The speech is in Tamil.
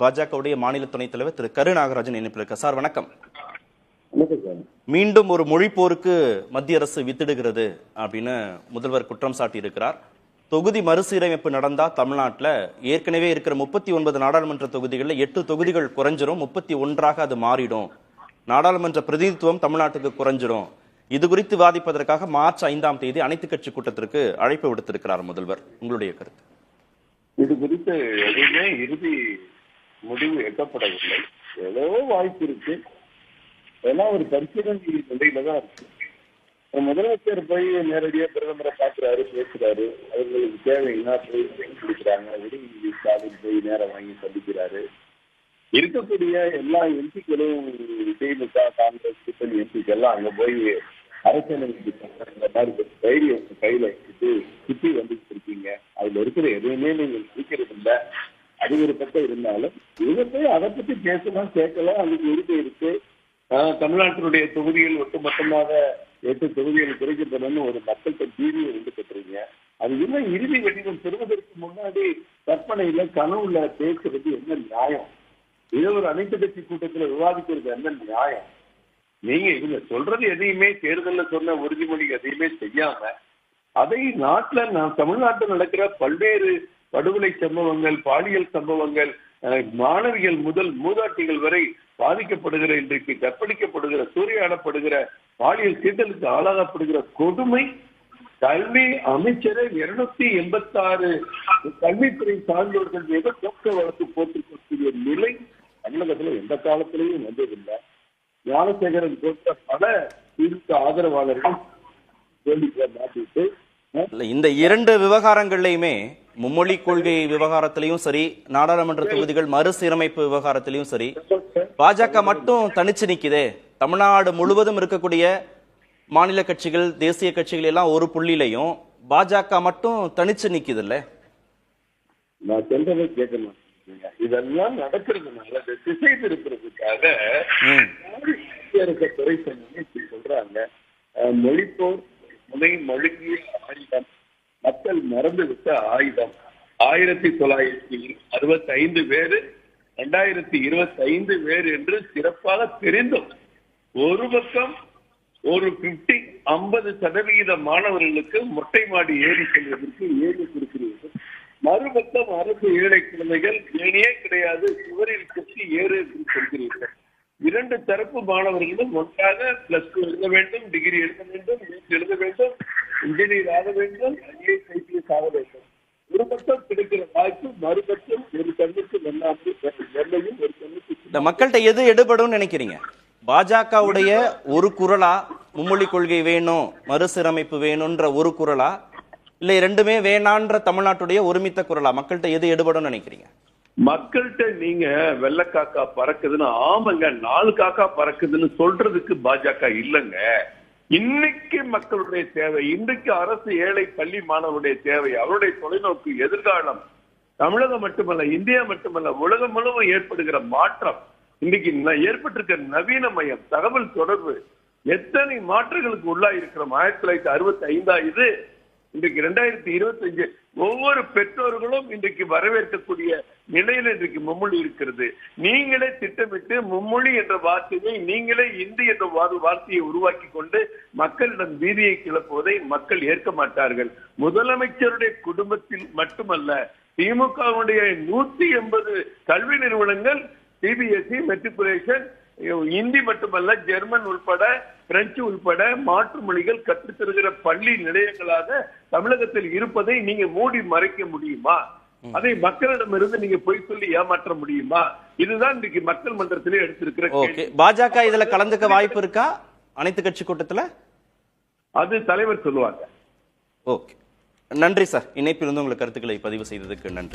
பாஜகவுடைய மாநில துணைத் தலைவர் திரு கரு நாகராஜன் இணைப்பில் இருக்கார். சார் வணக்கம். மீண்டும் ஒரு மொழி போருக்கு மத்திய அரசு வித்திடுகிறது அப்படின்னு முதல்வர் குற்றம் சாட்டி இருக்கிறார் தொகுதி மறுசீரமைப்பு நடந்தா தமிழ்நாட்டில் ஏற்கனவே இருக்கிற முப்பத்தி ஒன்பது நாடாளுமன்ற தொகுதிகளில் எட்டு தொகுதிகள் குறைஞ்சிரும். முப்பத்தி ஒன்றாக அது மாறிடும். நாடாளுமன்ற பிரதிநிதித்துவம் தமிழ்நாட்டுக்கு குறைஞ்சிரும். இது குறித்து வாதிப்பதற்காக மார்ச் ஐந்தாம் தேதி அனைத்து கட்சி கூட்டத்திற்கு அழைப்பு விடுத்திருக்கிறார் முதல்வர். உங்களுடைய கருத்து? இது குறித்து எதுவுமே இறுதி முடிவு எட்டப்படவில்லை. ஏதோ வாய்ப்பு இருக்கு. எல்லாம் ஒரு பரிசீலனை நிலையில தான் இருக்கு. முதலமைச்சர் போய் நேரடியா பிரதமரை பார்க்கிறாரு பேசுறாரு. அவர்களுக்கு தேவைன்னா போய் கொடுக்குறாங்க. உதவி ஸ்டாலின் போய் நேரம் வாங்கி சந்திக்கிறாரு. இருக்கக்கூடிய எல்லா எம்பிக்களும் திமுக காங்கிரஸ் கூட்டணி எம்பிக்கள் எல்லாம் அங்க போய் அரசியலமைப்பு இந்த மாதிரி தைரியம் கையில வச்சுட்டு சுத்தி வந்துட்டு இருக்கீங்க. அதுல இருக்கிற எதுவுமே நீங்க குடிக்கிறது இல்ல அது ஒரு இருந்தாலும் இதை அதை பத்தி பேசலாம் கேட்கலாம் அதுக்கு உரிமை இருக்கு. ஆஹ் தமிழ்நாட்டினுடைய தொகுதிகள் ஒட்டுமொத்தமாக எட்டு தொகுதிகள் குறைக்கப்படணும்னு ஒரு மக்கள்கிட்ட தீர்வு வந்து பெற்றீங்க அது இன்னும் இறுதி வடிவம் பெறுவதற்கு முன்னாடி கற்பனையில கனவுல பேசுறது என்ன நியாயம்? இது ஒரு அனைத்து கட்சி கூட்டத்துல விவாதிக்கிறது என்ன நியாயம்? நீங்க இதுல சொல்றது எதையுமே தேர்தல்ல சொன்ன உறுதிமொழி எதையுமே செய்யாம அதை நாட்டுல நான் தமிழ்நாட்டில் நடக்கிற பல்வேறு படுகொலை சம்பவங்கள் பாலியல் சம்பவங்கள் மாணவிகள் முதல் மூதாட்டிகள் வரை பாதிக்கப்படுகிற இன்றைக்கு கற்பழிக்கப்படுகிற சூறையாடப்படுகிற பாலியல் சீண்டலுக்கு ஆளாகப்படுகிற கொடுமை கல்வி அமைச்சரை இருநூத்தி எண்பத்தி ஆறு கல்வித்துறை சார்ந்தவர்கள் மீது போக்க வழக்கு போட்டிருக்கக்கூடிய நிலை தமிழகத்துல எந்த காலத்திலையும் வந்ததில்லை. ஞானசேகரன் போன்ற பல திமுக ஆதரவாளர்கள் கேள்விகளை மாட்டிட்டு இந்த இரண்டு விவகாரங்கள்லையுமே மும்மொழி கொள்கை விவகாரத்திலையும் சரி நாடாளுமன்ற தொகுதிகள் மறுசீரமைப்பு விவகாரத்திலையும் சரி பாஜக மட்டும் தனிச்சு நிக்குதே. தமிழ்நாடு முழுவதும் இருக்கக்கூடிய மாநில கட்சிகள் தேசிய கட்சிகள் எல்லாம் ஒரு புள்ளிலையும் பாஜக மட்டும் தனிச்சு நிக்குது இல்ல நான் சொல்றதை இதெல்லாம் நடக்கிறதுனால திசை திருப்புறதுக்காக சொல்றாங்க. மொழிப்போர் முனை மழுங்கிய ஆயுதம். மக்கள் மறந்து விட்ட ஆயுதம். ஆயிரத்தி தொள்ளாயிரத்தி அறுபத்தி ஐந்து பேரு ரெண்டாயிரத்தி இருபத்தி ஐந்து பேர் என்று சிறப்பாக தெரிந்தும் ஒரு பக்கம் ஒரு பிப்டி ஐம்பது சதவிகித மாணவர்களுக்கு மொட்டை மாடி ஏறி செல்வதற்கு ஏறி கொடுக்கிறீர்கள்? மறுபக்கம் அரசு ஏழை குழந்தைகள் ஏனியே கிடையாது சுவரில் கட்டி ஏறு என்று சொல்கிறீர்கள். இரண்டு தரப்பு மாணவர்களும் ஒன்றாக பிளஸ் டூ எழுத வேண்டும் டிகிரி எழுத வேண்டும் நீட் எழுத வேண்டும் இன்ஜினியர் ஆக வேண்டும் ஐஏஎஸ் ஐபிஎஸ் ஆக வேண்டும். ஒரு பக்கம் கிடைக்கிற வாய்ப்பு மறுபக்கம் ஒரு கண்ணுக்கு வெள்ளாமை வெள்ளையும் ஒரு கண்ணுக்கு இந்த மக்கள்கிட்ட எது எடுபடும் நினைக்கிறீங்க? பாஜகவுடைய ஒரு குரலா மும்மொழி கொள்கை வேணும் மறுசீரமைப்பு வேணும்ன்ற ஒரு குரலா? இல்ல ரெண்டுமே வேணான்ற தமிழ்நாட்டுடைய ஒருமித்த குரலா? மக்கள்கிட்ட எது எடுபடும் நினைக்கிறீங்க? மக்கள்கிட்ட நீங்க வெள்ளக்காக்கா பறக்குதுன்னு ஆமாங்க நாலு காக்கா பறக்குதுன்னு சொல்றதுக்கு பாஜக இல்லைங்க. இன்னைக்கு மக்களுடைய தேவை இன்றைக்கு அரசு ஏழை பள்ளி மாணவருடைய தேவை அவருடைய தொலைநோக்கு எதிர்காலம். தமிழகம் மட்டுமல்ல இந்தியா மட்டுமல்ல உலகம் முழுவதும் ஏற்படுகிற மாற்றம். இன்னைக்கு ஏற்பட்டிருக்க ஏற்பட்டிருக்கிற நவீன மயம் தகவல் தொடர்பு எத்தனை மாற்றங்களுக்கு உள்ளாயிருக்கிறோம்? ஆயிரத்தி தொள்ளாயிரத்தி அறுபத்தி ஐந்தா இது இன்றைக்கு இரண்டாயிரத்தி இருபத்தி அஞ்சு ஒவ்வொரு பெற்றோர்களும் இன்றைக்கு வரவேற்கக்கூடிய நிலையில் இன்றைக்கு மும்மொழி இருக்கிறது. நீங்களே திட்டமிட்டு மும்மொழி என்ற வார்த்தையை நீங்களே இந்தி என்ற வார்த்தையை உருவாக்கி கொண்டு மக்களிடம் வீதியை கிளப்புவதை மக்கள் ஏற்க மாட்டார்கள். முதலமைச்சருடைய குடும்பத்தில் மட்டுமல்ல திமுகவுடைய நூத்தி எண்பது கல்வி நிறுவனங்கள் சிபிஎஸ்இ மெட்ரிகுலேஷன் இந்தி மட்டுமல்ல ஜெர்மன் உள்பட பிரெஞ்சு உள்பட மாற்று மொழிகள் கற்றுத் தருகிற பள்ளி நிலையங்களாக தமிழகத்தில் இருப்பதை நீங்க மூடி மறைக்க முடியுமா? அதை மக்களிடமிருந்து நீங்க பொய் சொல்லி ஏமாற்ற முடியுமா? இதுதான் இன்றைக்கு மக்கள் மன்றத்திலே எடுத்திருக்கிற பாஜக இதுல கலந்துக்க வாய்ப்பு இருக்கா? அனைத்து கட்சி கூட்டத்துல? அது தலைவர் சொல்லுவாங்க. ஓகே. நன்றி சார். இணைப்பிலிருந்து உங்கள் கருத்துக்களை பதிவு செய்ததுக்கு நன்றி.